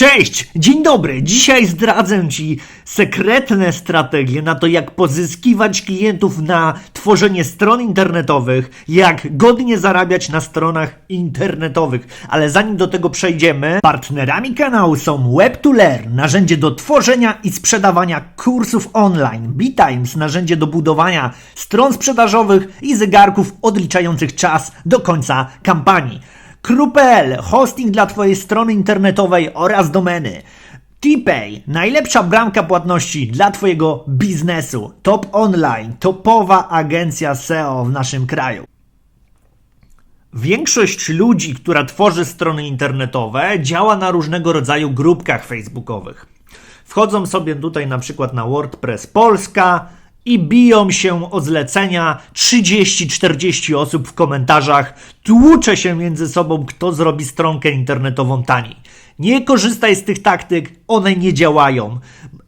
Cześć, dzień dobry. Dzisiaj zdradzę Ci sekretne strategie na to, jak pozyskiwać klientów na tworzenie stron internetowych, jak godnie zarabiać na stronach internetowych. Ale zanim do tego przejdziemy, partnerami kanału są Web2Learn, narzędzie do tworzenia i sprzedawania kursów online, BeTimes, narzędzie do budowania stron sprzedażowych i zegarków odliczających czas do końca kampanii. Kru.pl, hosting dla Twojej strony internetowej oraz domeny. TPay, najlepsza bramka płatności dla Twojego biznesu. Top Online, topowa agencja SEO w naszym kraju. Większość ludzi, która tworzy strony internetowe, działa na różnego rodzaju grupkach facebookowych. Wchodzą sobie tutaj na przykład na WordPress Polska i biją się o zlecenia 30-40 osób w komentarzach, tłucze się między sobą, kto zrobi stronkę internetową taniej. Nie korzystaj z tych taktyk, one nie działają.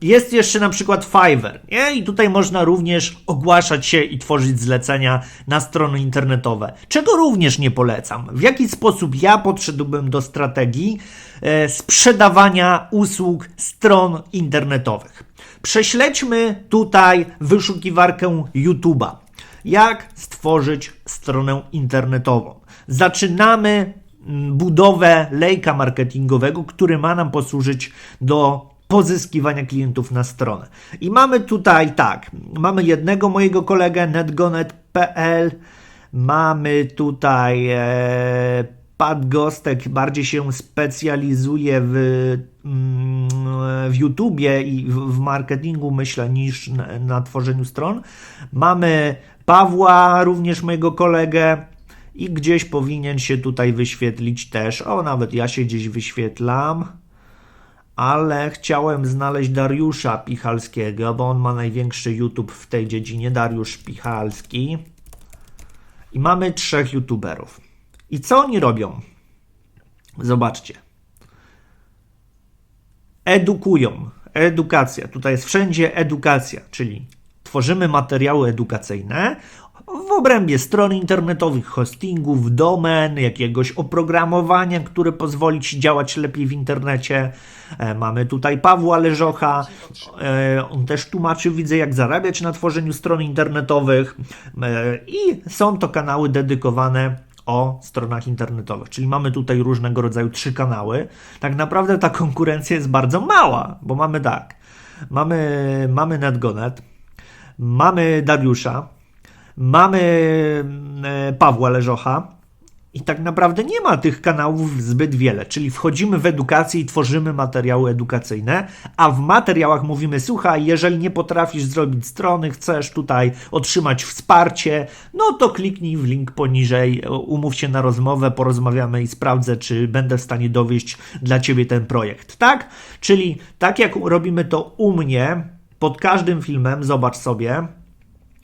Jest jeszcze na przykład Fiverr, nie? I tutaj można również ogłaszać się i tworzyć zlecenia na strony internetowe, czego również nie polecam. W jaki sposób ja podszedłbym do strategii e, sprzedawania usług stron internetowych? Prześledźmy tutaj wyszukiwarkę YouTube'a. Jak stworzyć stronę internetową? Zaczynamy mm, budowę lejka marketingowego, który ma nam posłużyć do pozyskiwania klientów na stronę. I mamy tutaj tak, mamy jednego mojego kolegę netgonet.pl, mamy tutaj e, Pat Gostek bardziej się specjalizuje w, w YouTubie i w, w marketingu, myślę, niż na, na tworzeniu stron. Mamy Pawła, również mojego kolegę, i gdzieś powinien się tutaj wyświetlić też. O, nawet ja się gdzieś wyświetlam. Ale chciałem znaleźć Dariusza Pichalskiego, bo on ma największy YouTube w tej dziedzinie. Dariusz Pichalski. I mamy trzech YouTuberów. I co oni robią? Zobaczcie. Edukują. Edukacja. Tutaj jest wszędzie edukacja, czyli tworzymy materiały edukacyjne w obrębie stron internetowych, hostingów, domen, jakiegoś oprogramowania, które pozwoli Ci działać lepiej w internecie. E, mamy tutaj Pawła Leżocha. E, on też tłumaczy, widzę, jak zarabiać na tworzeniu stron internetowych. E, I są to kanały dedykowane o stronach internetowych. Czyli mamy tutaj różnego rodzaju trzy kanały. Tak naprawdę ta konkurencja jest bardzo mała, bo mamy tak. Mamy, mamy NetGonet, mamy Dariusza, mamy e, Pawła Leżocha, i tak naprawdę nie ma tych kanałów zbyt wiele, czyli wchodzimy w edukację i tworzymy materiały edukacyjne, a w materiałach mówimy: Słuchaj, jeżeli nie potrafisz zrobić strony, chcesz tutaj otrzymać wsparcie, no to kliknij w link poniżej, umów się na rozmowę, porozmawiamy i sprawdzę, czy będę w stanie dowieść dla ciebie ten projekt. Tak? Czyli tak jak robimy to u mnie, pod każdym filmem, zobacz sobie,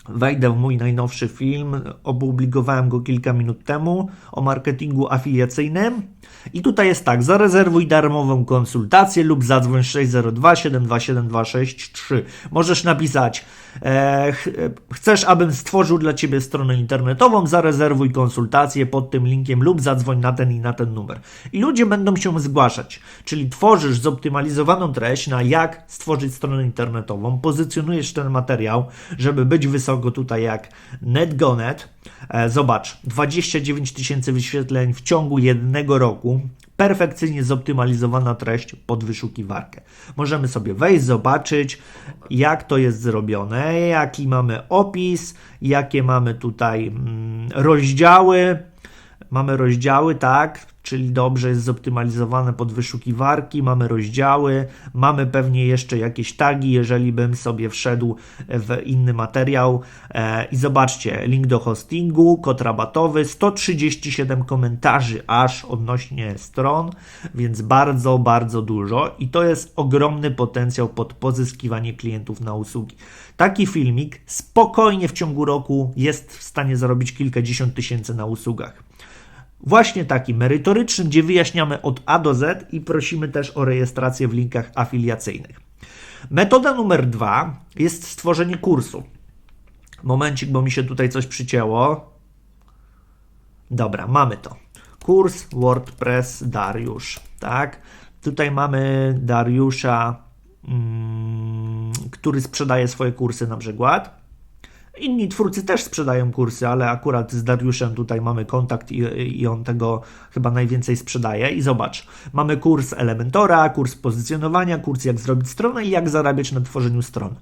wejdę w mój najnowszy film, opublikowałem go kilka minut temu o marketingu afiliacyjnym. I tutaj jest tak, zarezerwuj darmową konsultację lub zadzwoń 602 727 263. Możesz napisać, e, ch chcesz, abym stworzył dla Ciebie stronę internetową, zarezerwuj konsultację pod tym linkiem lub zadzwoń na ten i na ten numer. I ludzie będą się zgłaszać, czyli tworzysz zoptymalizowaną treść na jak stworzyć stronę internetową, pozycjonujesz ten materiał, żeby być wysoko tutaj jak NetGonet. E, zobacz, 29 tysięcy wyświetleń w ciągu jednego roku perfekcyjnie zoptymalizowana treść pod wyszukiwarkę. Możemy sobie wejść, zobaczyć, jak to jest zrobione, jaki mamy opis, jakie mamy tutaj mm, rozdziały. Mamy rozdziały, tak, czyli dobrze jest zoptymalizowane pod wyszukiwarki, mamy rozdziały, mamy pewnie jeszcze jakieś tagi, jeżeli bym sobie wszedł w inny materiał e, i zobaczcie, link do hostingu, kod rabatowy, 137 komentarzy aż odnośnie stron, więc bardzo, bardzo dużo i to jest ogromny potencjał pod pozyskiwanie klientów na usługi. Taki filmik spokojnie w ciągu roku jest w stanie zarobić kilkadziesiąt tysięcy na usługach. Właśnie taki merytoryczny, gdzie wyjaśniamy od A do Z i prosimy też o rejestrację w linkach afiliacyjnych. Metoda numer dwa jest stworzenie kursu. Momencik, bo mi się tutaj coś przycięło. Dobra, mamy to. Kurs WordPress Dariusz, tak? Tutaj mamy Dariusza, mm, który sprzedaje swoje kursy na przykład. Inni twórcy też sprzedają kursy, ale akurat z Dariuszem tutaj mamy kontakt i, i, on tego chyba najwięcej sprzedaje. I zobacz, mamy kurs Elementora, kurs pozycjonowania, kurs jak zrobić stronę i jak zarabiać na tworzeniu stron.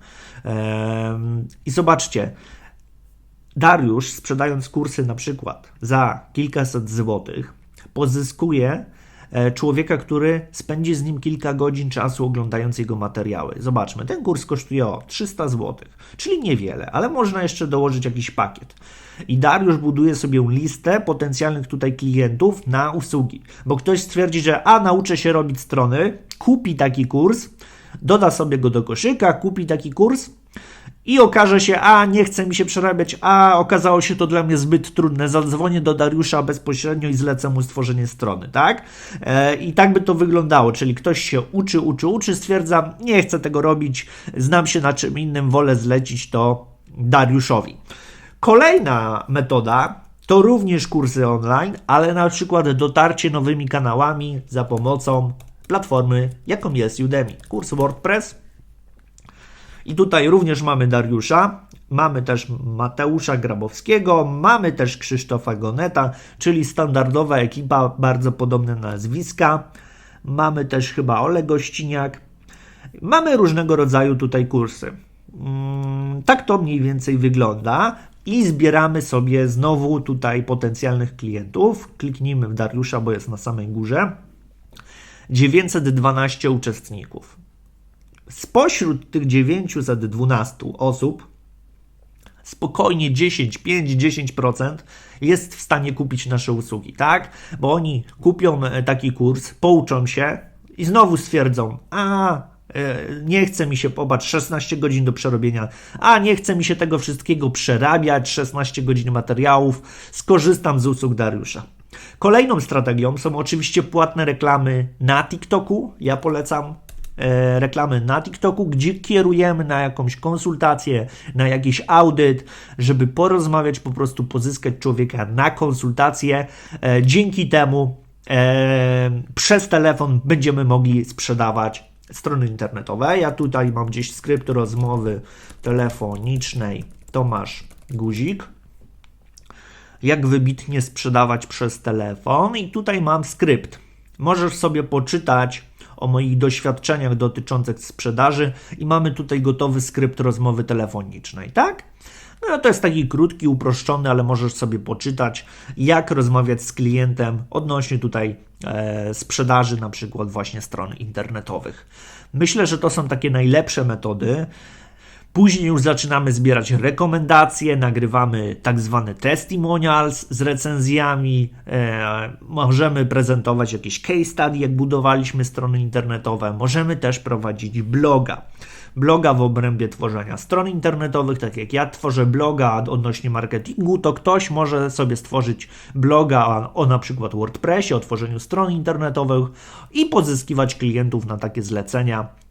Ehm, I zobaczcie, Dariusz sprzedając kursy na przykład za kilkaset złotych pozyskuje człowieka, który spędzi z nim kilka godzin czasu oglądając jego materiały. Zobaczmy, ten kurs kosztuje o 300 zł, czyli niewiele, ale można jeszcze dołożyć jakiś pakiet. I Dariusz buduje sobie listę potencjalnych tutaj klientów na usługi, bo ktoś stwierdzi, że a nauczę się robić strony, kupi taki kurs, doda sobie go do koszyka, kupi taki kurs, i okaże się, a nie chce mi się przerabiać, a okazało się to dla mnie zbyt trudne, zadzwonię do Dariusza bezpośrednio i zlecę mu stworzenie strony, tak? E, I tak by to wyglądało, czyli ktoś się uczy, uczy, uczy, stwierdza, nie chcę tego robić, znam się na czym innym, wolę zlecić to Dariuszowi. Kolejna metoda to również kursy online, ale na przykład dotarcie nowymi kanałami za pomocą platformy, jaką jest Udemy. Kurs WordPress i tutaj również mamy Dariusza, mamy też Mateusza Grabowskiego, mamy też Krzysztofa Goneta, czyli standardowa ekipa, bardzo podobne nazwiska. Mamy też chyba Ole Gościniak. Mamy różnego rodzaju tutaj kursy. Mm, tak to mniej więcej wygląda i zbieramy sobie znowu tutaj potencjalnych klientów. Kliknijmy w Dariusza, bo jest na samej górze. 912 uczestników. Spośród tych 912 osób spokojnie 10, 5, 10% jest w stanie kupić nasze usługi, tak? Bo oni kupią e, taki kurs, pouczą się i znowu stwierdzą, a e, nie chce mi się, popatrz, 16 godzin do przerobienia, a nie chce mi się tego wszystkiego przerabiać, 16 godzin materiałów, skorzystam z usług Dariusza. Kolejną strategią są oczywiście płatne reklamy na TikToku. Ja polecam reklamy na TikToku, gdzie kierujemy na jakąś konsultację, na jakiś audyt, żeby porozmawiać, po prostu pozyskać człowieka na konsultację. E, dzięki temu e, przez telefon będziemy mogli sprzedawać strony internetowe. Ja tutaj mam gdzieś skrypt rozmowy telefonicznej. Tomasz Guzik. Jak wybitnie sprzedawać przez telefon, i tutaj mam skrypt. Możesz sobie poczytać o moich doświadczeniach dotyczących sprzedaży i mamy tutaj gotowy skrypt rozmowy telefonicznej, tak? No to jest taki krótki, uproszczony, ale możesz sobie poczytać, jak rozmawiać z klientem odnośnie tutaj e, sprzedaży, na przykład właśnie stron internetowych. Myślę, że to są takie najlepsze metody. Później już zaczynamy zbierać rekomendacje, nagrywamy tak zwane testimonials z recenzjami, e, możemy prezentować jakieś case study, jak budowaliśmy strony internetowe, możemy też prowadzić bloga. Bloga w obrębie tworzenia stron internetowych, tak jak ja tworzę bloga odnośnie marketingu, to ktoś może sobie stworzyć bloga o, o na przykład WordPressie, o tworzeniu stron internetowych i pozyskiwać klientów na takie zlecenia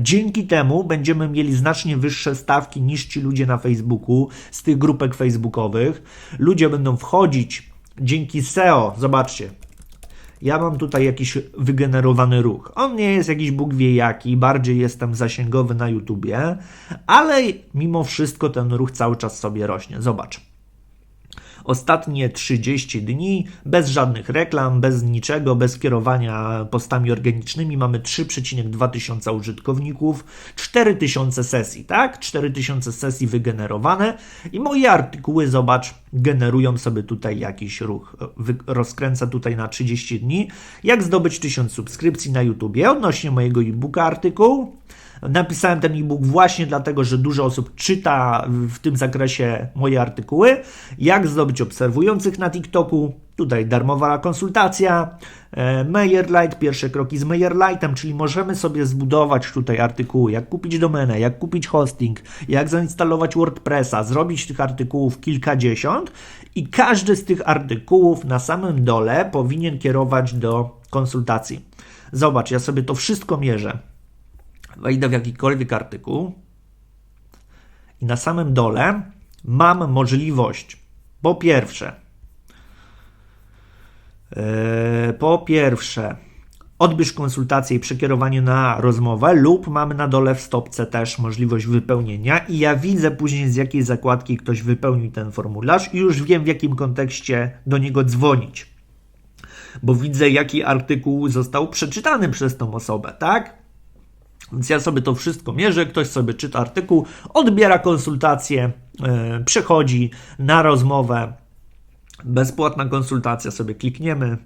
dzięki temu będziemy mieli znacznie wyższe stawki niż ci ludzie na Facebooku z tych grupek facebookowych. Ludzie będą wchodzić dzięki SEO. Zobaczcie. Ja mam tutaj jakiś wygenerowany ruch. On nie jest jakiś Bóg wie jaki, bardziej jestem zasięgowy na YouTubie, ale mimo wszystko ten ruch cały czas sobie rośnie. Zobacz. Ostatnie 30 dni bez żadnych reklam, bez niczego, bez kierowania postami organicznymi mamy 3,2 tysiąca użytkowników, 4000 sesji, tak? 4000 sesji wygenerowane i moje artykuły, zobacz, generują sobie tutaj jakiś ruch. Rozkręcę tutaj na 30 dni. Jak zdobyć 1000 subskrypcji na YouTubie odnośnie mojego e-booka artykuł. Napisałem ten e-book właśnie dlatego, że dużo osób czyta w tym zakresie moje artykuły. Jak zdobyć obserwujących na TikToku? Tutaj darmowa konsultacja. E, MailerLite, pierwsze kroki z MailerLite'em, czyli możemy sobie zbudować tutaj artykuły, jak kupić domenę, jak kupić hosting, jak zainstalować WordPressa, zrobić tych artykułów kilkadziesiąt i każdy z tych artykułów na samym dole powinien kierować do konsultacji. Zobacz, ja sobie to wszystko mierzę wejdę w jakikolwiek artykuł i na samym dole mam możliwość po pierwsze yy, po pierwsze odbierz konsultację i przekierowanie na rozmowę, lub mamy na dole w stopce też możliwość wypełnienia i ja widzę później z jakiej zakładki ktoś wypełnił ten formularz i już wiem w jakim kontekście do niego dzwonić. Bo widzę jaki artykuł został przeczytany przez tą osobę, tak? Więc ja sobie to wszystko mierzę, ktoś sobie czyta artykuł, odbiera konsultację, yy, przechodzi na rozmowę, bezpłatna konsultacja, sobie klikniemy,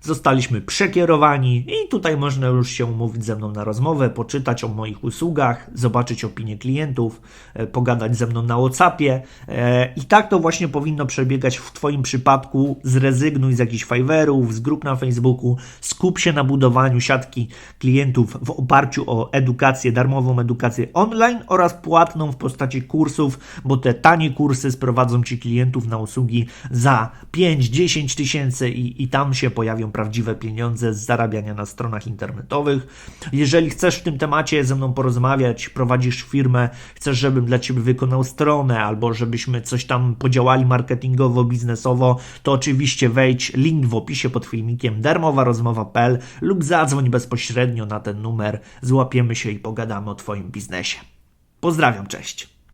Zostaliśmy przekierowani i tutaj można już się umówić ze mną na rozmowę, poczytać o moich usługach, zobaczyć opinie klientów, e, pogadać ze mną na WhatsAppie. E, I tak to właśnie powinno przebiegać w Twoim przypadku. Zrezygnuj z jakichś Fiverrów, z grup na Facebooku, skup się na budowaniu siatki klientów w oparciu o edukację, darmową edukację online oraz płatną w postaci kursów, bo te tanie kursy sprowadzą Ci klientów na usługi za 5-10 tysięcy i, i tam się pojawią prawdziwe pieniądze z zarabiania na stronach internetowych. Jeżeli chcesz w tym temacie ze mną porozmawiać, prowadzisz firmę, chcesz, żebym dla Ciebie wykonał stronę albo żebyśmy coś tam podziałali marketingowo, biznesowo, to oczywiście wejdź link w opisie pod filmikiem darmowa rozmowa.pl lub zadzwoń bezpośrednio na ten numer, złapiemy się i pogadamy o Twoim biznesie. Pozdrawiam, cześć.